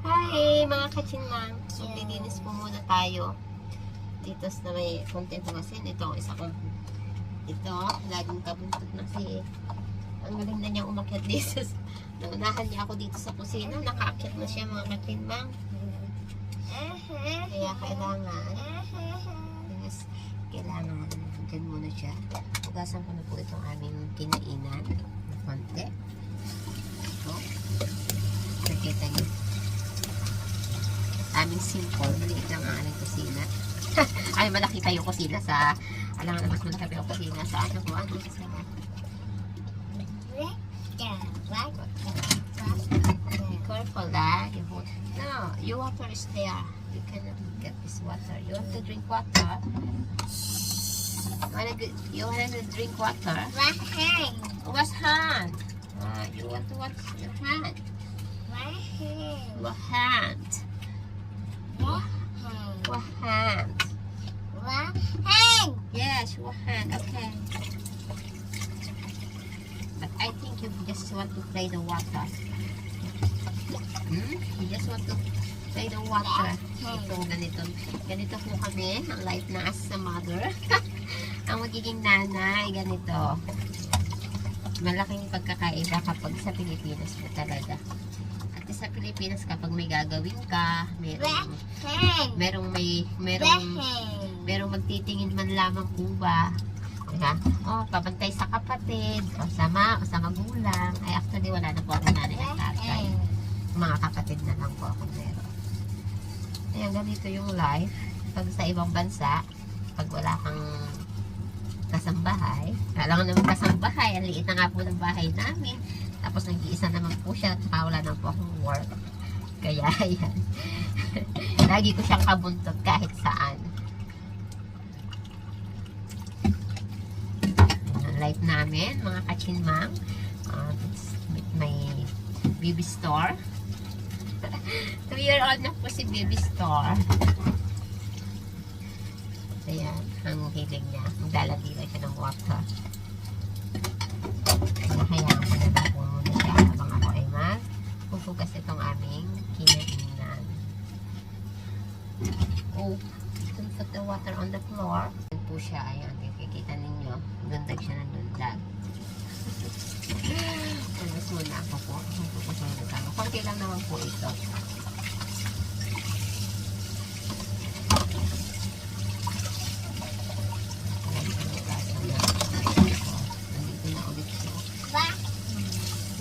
Hi, mga kachinman. So, lilinis po muna tayo. Dito na may content na kasi. Ito isa kong ito, laging kabuntot na si ang galing na niyang umakyat dito. Naunahan niya ako dito sa kusina. Nakaakyat na siya mga kachinman. Kaya kailangan yes, kailangan dyan muna siya. Hugasan ko na po itong aming kinainan. Na konti. Ito. Nakita niyo. Aming simple. Maliit lang ang aming kusina. Ay, malaki pa yung kusina sa... Alam na mas malaki pa yung kusina sa ano ko. Ano sa... Careful ah. No, your water is there. You cannot get this water. You want to drink water? You wanna, you wanna drink water? Wash hand. Ah, you want to wash your hand? Your hand. Your hand. Yes, your hand. Okay. I think you just want to play the water. Hmm? You just want to play the water. Ito, ganito. Ganito po kami, ang life na as mother. ang magiging nanay, ganito. Malaking pagkakaiba kapag sa Pilipinas na talaga. Sa Pilipinas, kapag may gagawin ka, merong, merong may, merong, merong magtitingin man lamang po ba, Diba? Oh, pabantay sa kapatid, o sama, o sa magulang. Ay, actually, wala na po ako nanay at tatay. Mga kapatid na lang po ako meron. Ayan, ganito yung life. Pag sa ibang bansa, pag wala kang kasambahay, kailangan naman kasambahay, ang liit na nga po ng bahay namin. Tapos nag-iisa naman po siya, tsaka wala na po akong work. Kaya, ayan. Lagi ko siyang kabuntot kahit saan. Ang life namin, mga kachinmang. Um, with my baby store. Two year old na po si baby store. Ayan, ang hiling niya. Magdalatila siya ng water. Kaya hayaan ko na lang po muna siya habang ako ay mag pupugas itong aming kinainan. Oh, don't put the water on the floor. Yan po siya, ayan, kikita ninyo. Dundag siya ng dundag. Alas muna ako po. Hindi ko siya nagkano. Konti lang naman po ito. Nandito na ulit siya.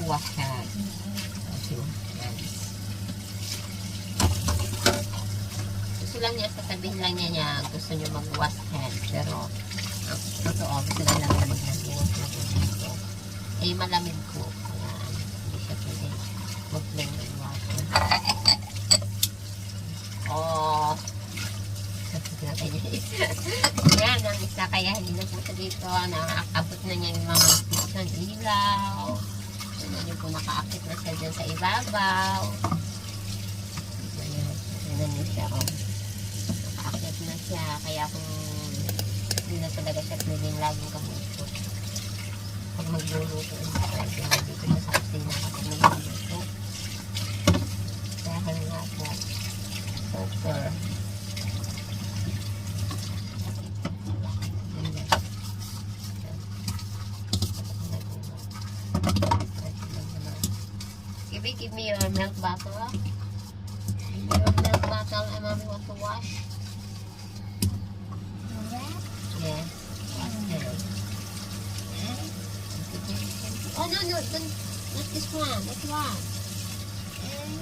Okay. Yan. Gusto lang niya, sasabihin lang niya niya gusto niya mag-wash hand. Pero, ang totoo, gusto lang namin mag-wash hand. Eh, malamig po. Kaya, hindi siya pwede mag-play ng. Oh. Yan, ang isa kaya hindi na po dito. Nakakabot na niya yung mga ng ilaw. Yan na po nakaakit na siya dyan sa ibabaw. Ayan, ayan na siya. Oh. Nakaakit na siya. Kaya kung hindi na talaga siya pwedeng laging kabuto. Pag magluluto, hindi pwede dito siya sa kusina kapag magluluto. Dahil nga po, super. Give me, give me your milk bottle. Give me your milk bottle and mommy want to wash. Yes. Wash it. Oh no no, don't, not this one, this one.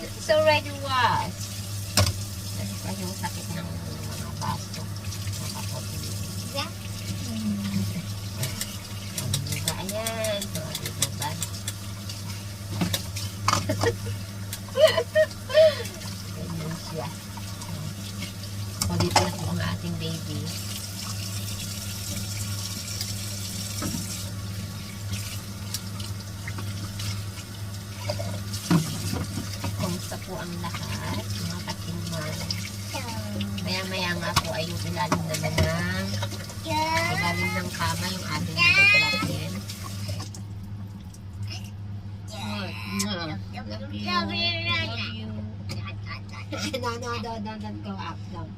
It's already washed. Kasi pa yung sakit ng mga baso. Nakapapili. Diba, ayan. So, dito ba? Ganyan siya. O, dito na po ang ating baby. Kumusta po ang lahat, mga katingman? Maya-maya nga po ay yung ilalim naman ng ilalim ng kama yung ating nagpapalapin. Love you. Love you. no, no, no, no, don't go up, down.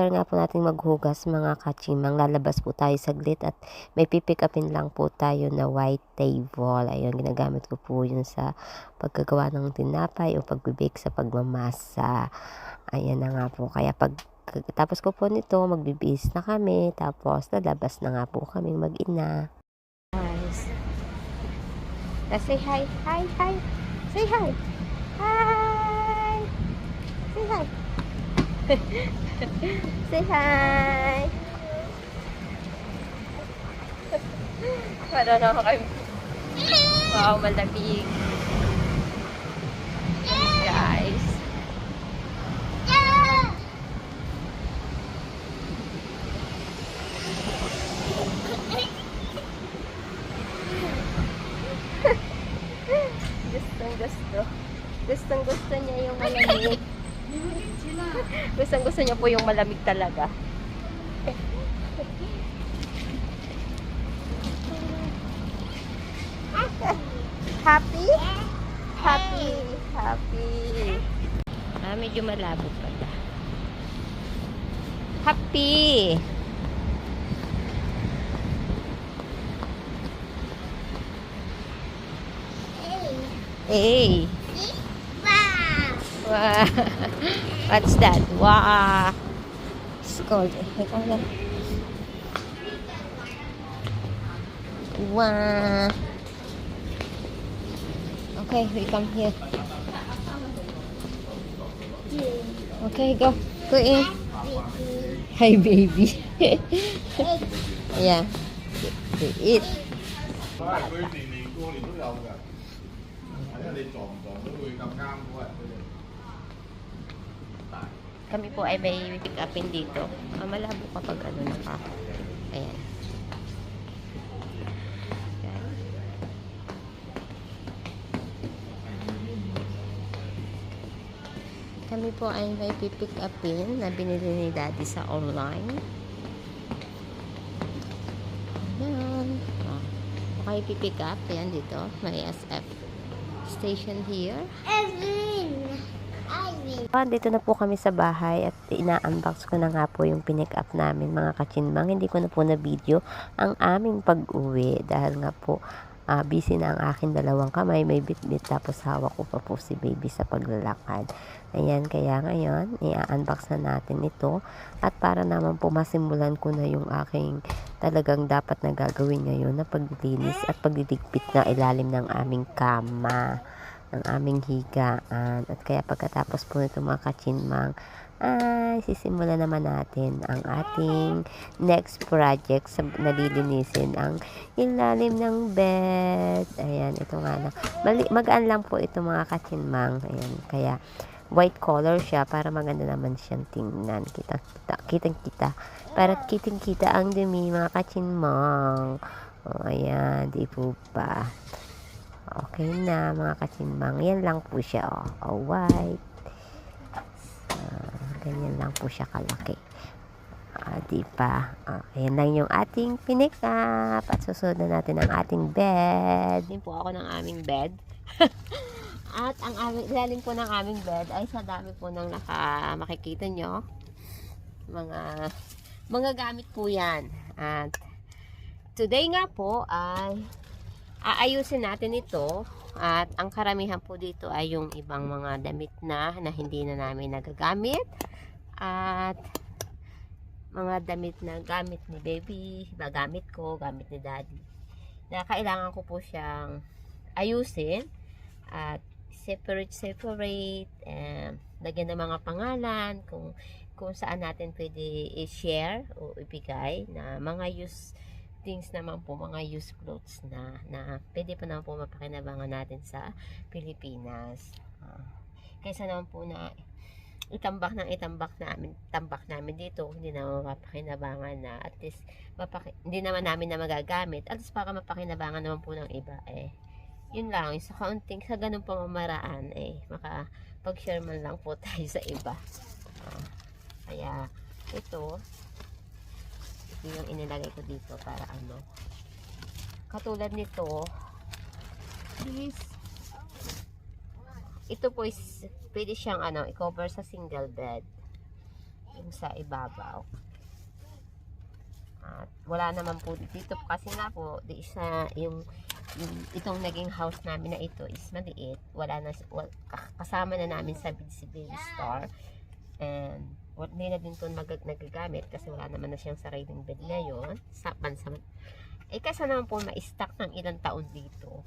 After nga po natin maghugas mga kachimang, lalabas po tayo saglit at may pipick upin lang po tayo na white table. Ayun, ginagamit ko po yun sa pagkagawa ng tinapay o pagbibake sa pagmamasa. Ayan na nga po. Kaya pag tapos ko po nito, magbibis na kami. Tapos lalabas na nga po kami mag-ina. Guys. Let's say hi. Hi, hi. Say hi. Hi. Say hi! Para na ako kayo. Wow, malamig. Guys. Gustong gusto. Gustong gusto niya yung malamig. Gustong gusto niya po yung malamig talaga. Happy? Happy. Happy. Ah, medyo malabo pala. Happy. Hey. Wow. What's that? Wow. It's cold. Wow. Okay, we come here. Okay, go. Go in. Hi, baby. yeah. Eat. 所 Kami po ay may pick upin dito. Ah, malabo kapag ano naka. Ayan. Ayan. Kami po ay may pick upin na binili ni daddy sa online. Ayan. Oh. Okay, pipick up. Ayan dito. May SF station here. Ah, dito na po kami sa bahay at ina-unbox ko na nga po yung pinick up namin mga kachinbang. Hindi ko na po na video ang aming pag-uwi dahil nga po ah, busy na ang aking dalawang kamay. May bit-bit tapos hawak ko pa po si baby sa paglalakad. Ayan, kaya ngayon, i-unbox na natin ito. At para naman po masimulan ko na yung aking talagang dapat na gagawin ngayon na paglilinis at pagdidigpit na ilalim ng aming kama ng aming higaan. At kaya pagkatapos po nito mga kachinmang, ay sisimulan naman natin ang ating next project sa nalilinisin ang ilalim ng bed. Ayan, ito nga. Mali, magaan lang po ito mga kachinmang. Ayan, kaya white color siya para maganda naman siyang tingnan. Kita, kita, kitang kita. Para kiting kita ang dumi mga kachinmang. O, ayan, di po ba? Okay na, mga kasimbang. Yan lang po siya, oh. oh white. Ah, ganyan lang po siya kalaki. Ah, di ba? Ah, ayan lang yung ating pinick up. At susunod na natin ang ating bed. Din po ako ng aming bed. At ang aming, ilalim po ng aming bed ay sa dami po ng naka, makikita nyo. Mga, mga gamit po yan. At today nga po ay aayusin natin ito at ang karamihan po dito ay yung ibang mga damit na na hindi na namin nagagamit at mga damit na gamit ni baby, iba gamit ko, gamit ni daddy. Na kailangan ko po siyang ayusin at separate separate um, lagyan ng mga pangalan kung kung saan natin pwede i-share o ibigay na mga use things naman po, mga used clothes na, na pwede pa naman po mapakinabangan natin sa Pilipinas. Ah, kaysa naman po na itambak ng itambak namin, tambak namin dito, hindi naman mapakinabangan na at least mapaki, hindi naman namin na magagamit, at least para mapakinabangan naman po ng iba eh. Yun lang, sa kaunting, sa ganun pamamaraan eh, makapag-share man lang po tayo sa iba. Ah, kaya, ito yung inilagay ko dito para ano katulad nito is ito po is pwede siyang ano, i-cover sa single bed. Yung sa ibabaw. At wala naman po dito kasi nga po, di isa yung, yung itong naging house namin na ito is maliit. Wala na, wal, kasama na namin sa si Baby Star. And wal- hindi na din ito mag, nagagamit kasi wala naman na siyang sariling bed ngayon. Sa bansa eh kaysa naman po ma-stack ng ilang taon dito.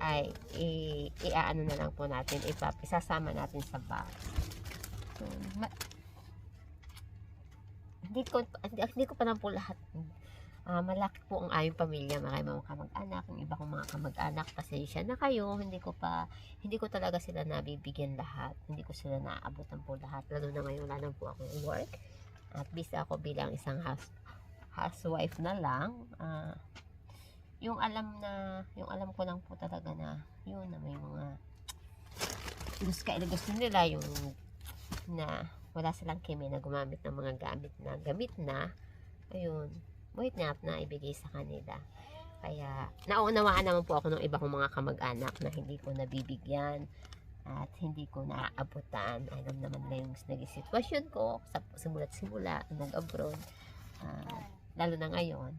Ay iaano na lang po natin ipap, isasama natin sa box so, hindi ko hindi, hindi ko pa lang po lahat Ah, malaki po ang aming pamilya. Marami mga kamag-anak yung iba kong mga kamag-anak. Pasensya na kayo. Hindi ko pa hindi ko talaga sila nabibigyan lahat. Hindi ko sila naaabutan po lahat. Lalo na ngayon wala po ako work. At busy ako bilang isang house housewife na lang. Ah yung alam na yung alam ko lang po talaga na yun na may mga gusto, gusto nila yung na wala silang kemi na gumamit ng mga gamit na gamit na. Ayun wait nga na ibigay sa kanila. Kaya naunawaan naman po ako ng iba kong mga kamag-anak na hindi ko nabibigyan at hindi ko naaabutan. Alam naman nila yung naging sitwasyon ko sa simula't simula nag-abroad Ah, lalo na ngayon.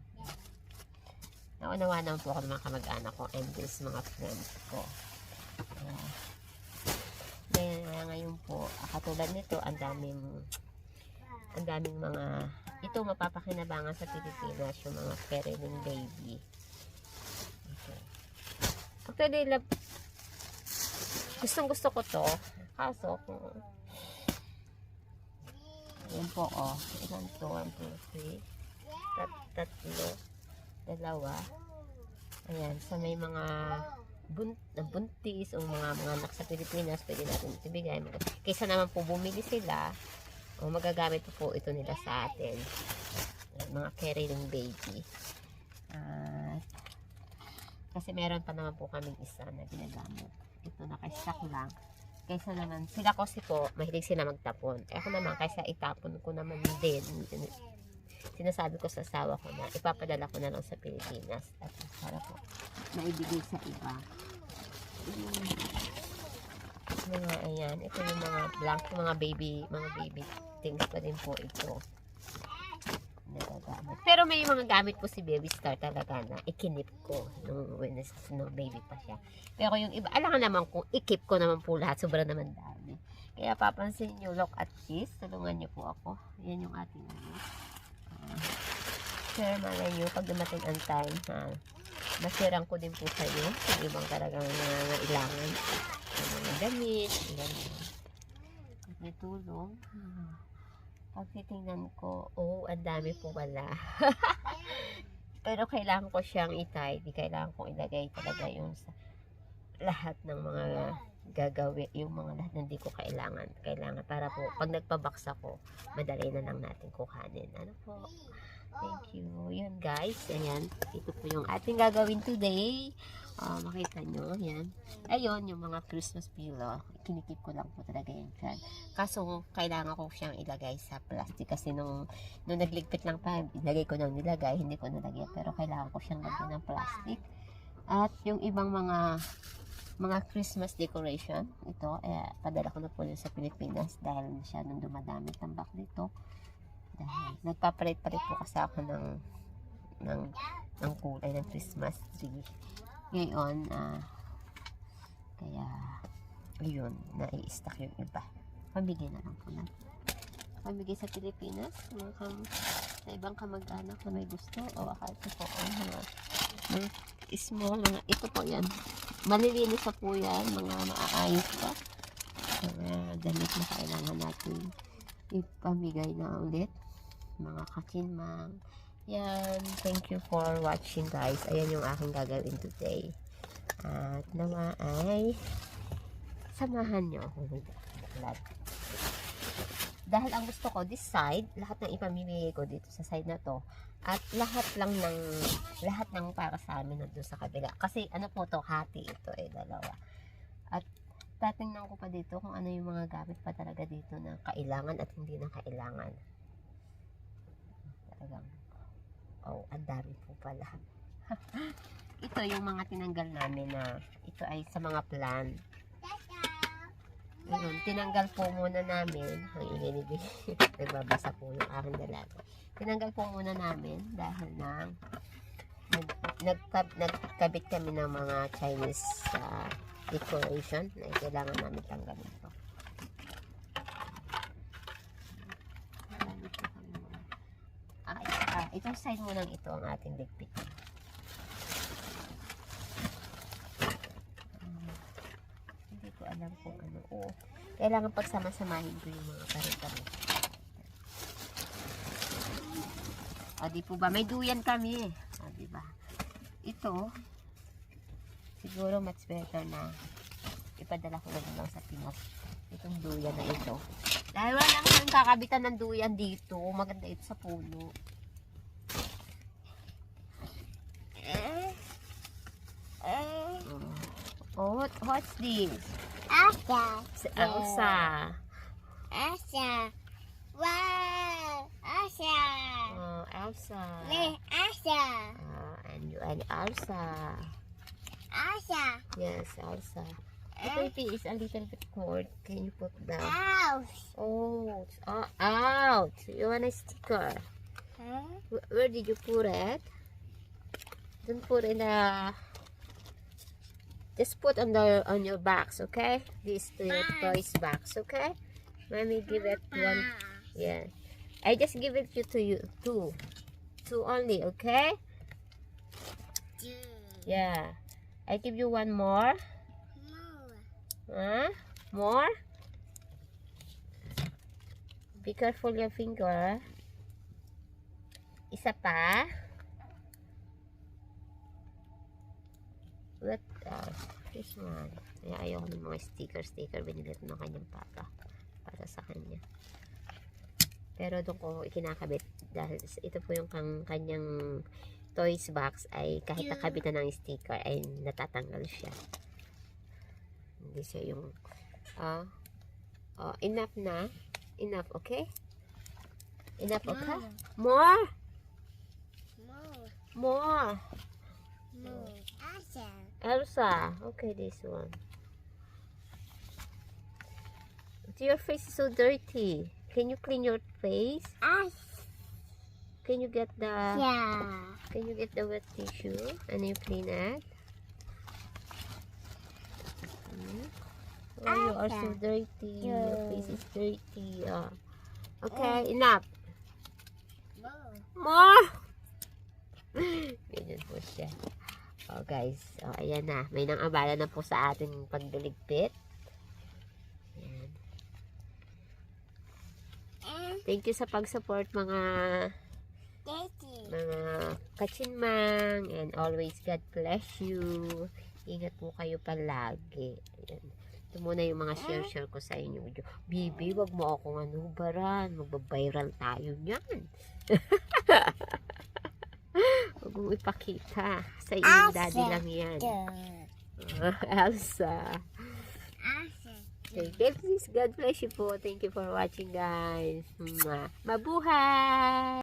Naunawaan naman po ako ng mga kamag-anak ko and this mga friends ko. Kaya ngayon po katulad nito ang daming ang daming mga ito mapapakinabangan sa Pilipinas yung mga parenting baby. Okay. actually lab, gustong gusto ko to. Kaso kung yan po oh. Ilan to? 1, 2, 3 tat, tatlo. Dalawa. Ayan sa may mga bunt, buntis o mga mga anak sa Pilipinas pwede natin ito bigay kaysa naman po bumili sila o magagamit po po ito nila sa atin. Mga carrying baby. At kasi meron pa naman po kaming isa na ginagamit. Ito naka-stack lang. Kaysa naman sila kasi po mahilig sila magtapon. Eh ako naman kaysa itapon ko naman din. Sinasabi ko sa asawa ko na ipapadala ko na lang sa Pilipinas. At para po maibigay sa iba. Mga ayan. Ito yung mga blank mga baby mga baby things pa din po ito. Nagagamit. Pero may mga gamit po si baby star talaga na ikinip ko nung when no baby pa siya. Pero yung iba alam naman kung ikip ko naman po lahat sobrang naman dami. Kaya papansin nyo look at this. Tulungan nyo po ako. Yan yung ating ano. Share malay nyo pag dumating ang time ha, masirang ko din po kayo. Yung ibang talagang nangangailangan yung mga damit ganyan at may tulong pag titingnan ko oh ang dami po wala pero kailangan ko siyang i-tidy kailangan ko ilagay talaga yung sa lahat ng mga gagawin yung mga lahat hindi ko kailangan kailangan para po pag nagpabaks ako madali na lang natin kuhanin ano po Thank you. Yan guys. Ayan. Ito po yung ating gagawin today. Ah, makita nyo. Yan. Ayun, yung mga Christmas pillow. Kinikip ko lang po talaga yan dyan. Kaso, kailangan ko siyang ilagay sa plastic. Kasi nung, nung nagligpit lang pa, ilagay ko nang nilagay. Hindi ko nilagay. Pero kailangan ko siyang lagyan ng plastic. At yung ibang mga mga Christmas decoration. Ito, eh, padala ko na po sa Pilipinas dahil siya nung dumadami tambak dito dahil nagpapalit-palit po kasi ako ng ng ng kulay ng Christmas tree. Ngayon, ah kaya ayun, nai-stack yung iba. Pamigay na lang po na. Pamigay sa Pilipinas, mga kam, sa ibang kamag-anak na may gusto o akal ko po ang mga, mga small, mga, ito po yan. Malilinis pa po yan, mga maaayos pa. Mga damit na kailangan natin ipamigay na ulit mga kakinmang yan. Thank you for watching guys. Ayan yung aking gagawin today. At nawa ay samahan nyo dahil ang gusto ko this side lahat ng ipamimigay ko dito sa side na to at lahat lang ng lahat ng para sa amin nandun sa kabila. Kasi ano po to hati ito eh dalawa. At tatingnan ko pa dito kung ano yung mga gamit pa talaga dito na kailangan at hindi na kailangan. Talagang, oh, ang dami po pala. ito yung mga tinanggal namin na, ito ay sa mga plan. Ayun, tinanggal po muna namin. Ang ingay ni Bill. Nagbabasa po yung aking dalaga. Tinanggal po muna namin dahil na nag, nagkab, nagkabit kami ng mga Chinese ah, decoration na kailangan namin tanggalin to. Gamit po kami ng- Ah, ah, itong side mo lang ito ang ating ligpit. Ah, hindi ko alam kung ano. Oo. Kailangan pagsama-samahin ko yung mga kare-kare. O, di po ba? May duyan kami. O, di ba? Ito, siguro much better na ipadala ko na lang sa Pinas. Itong duyan na ito. Dahil wala lang kang kakabitan ng duyan dito. Maganda ito sa puno. What's this? Asa. Sa Elsa. Asa. Wow. Asa. Oh, Elsa. Le. Asa. Oh, and you and Elsa. Asa. Yes, Elsa. The baby is a little bit cold. Can you put down? House. Oh, it's uh, out. You want a sticker? Huh? Wh- Where did you put it? Don't put in the. Just put on the on your box, okay? This to your toys box, okay? Mommy give it one. Yeah, I just give it to you two, two only, okay? Yeah, I give you one more. Huh? More? Be careful your finger. Isa pa. What else? This one. Ay, ayaw ko ng mga sticker, sticker. Binili ko ng kanyang papa. Para sa kanya. Pero doon ko ikinakabit. Dahil ito po yung kang, kanyang toys box ay kahit nakabit na ng sticker ay natatanggal siya. Hindi siya yung ah oh, enough na. Enough, okay? Enough, okay? More? More. Asa. Elsa. Okay, this one. Your face is so dirty. Can you clean your face? Asa. Can you get the Yeah. Can you get the wet tissue and you clean it? Hmm? Oh, you are so dirty. Your face is dirty. Oh. Okay, enough. More! Ganyan po siya. Oh, guys. Oh, ayan na. May nang abala na po sa ating pagdiligpit. Ayan. Thank you sa pag-support mga mga kachinmang and always God bless you. Ingat po kayo palagi. Ayan. Ito muna yung mga share-share ko sa inyo. Bibi, wag mo akong ano, baran. Magbabiral tayo niyan. Mong ipakita. Sa iyong daddy lang yan. Elsa. Asa. Okay, please, God bless you po. Thank you for watching, guys. Mabuhay!